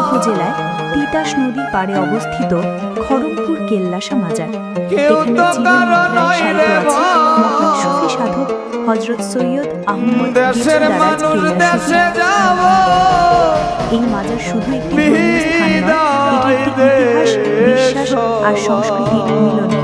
উপজেলায় তিতাস নদীর পাড়ে অবস্থিত খড়গপুর কেল্লাসা মাজার। সুফি সাধক হজরত সৈয়দ আহমদ এই মাজার শুধু একটি ইতিহাস বিশ্বাস আর সংস্কৃতির মিলন।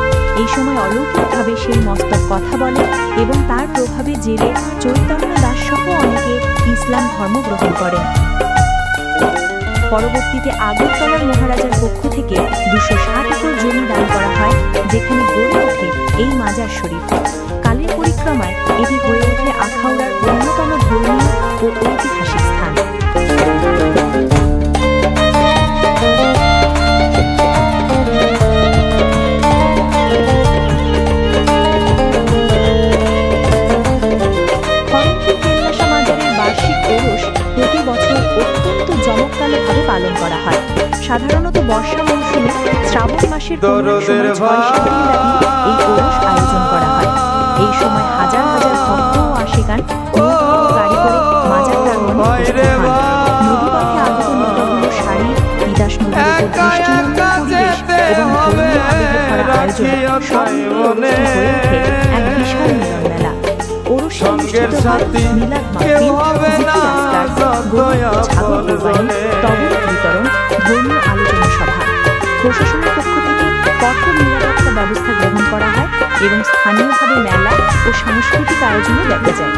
এই সময় অলৌকিকভাবে সেই মস্তক কথা বলে এবং তার প্রভাবে জেলে চৈতন্য দাস সহ অনেকে ইসলাম ধর্ম গ্রহণ করেন পরবর্তীতে আগরতলার মহারাজার পক্ষ থেকে দুশো ষাট একর জমি দান করা হয়, যেখানে গড়ে ওঠে এই মাজার শরীফ। কালের পরিক্রমায় এটি হয়ে ওঠে আখাউড়ার অন্যতম ধর্মীয় ও ঐতিহাসিক পালন করা হয়। সাধারণত বর্ষা মৌসুমে শ্রাবণ মাসের এই ওরস আয়োজন করা হয়। এই সময় হাজার হাজার ভক্ত ও আশেকান গাড়ি করে মাজার প্রাঙ্গণে উপস্থিত হন ভাই। নদীপথে আগত নিত্যগুলো শাড়ি তিতাস নদীর উপর একা দৃষ্টিনন্দন একা পরিবেশ যেতে এবং ধর্মীয় আবেগে ভরা আয়োজন সব মিলিয়ে হয়ে ওঠে এক বিশাল মিলন মেলা ওরসে সঙ্গের অনুষ্ঠিত হয় সাথী মিলাদ কেউ মাহফিল, হবে না জিকির আজকার, গরু ছাগল কোরবানি, জনে। প্রশাসনের পক্ষ থেকে কঠোর নিরাপত্তা ব্যবস্থা গ্রহণ করা হয় এবং স্থানীয়ভাবে মেলা ও সাংস্কৃতিক আয়োজনও দেখা যায়।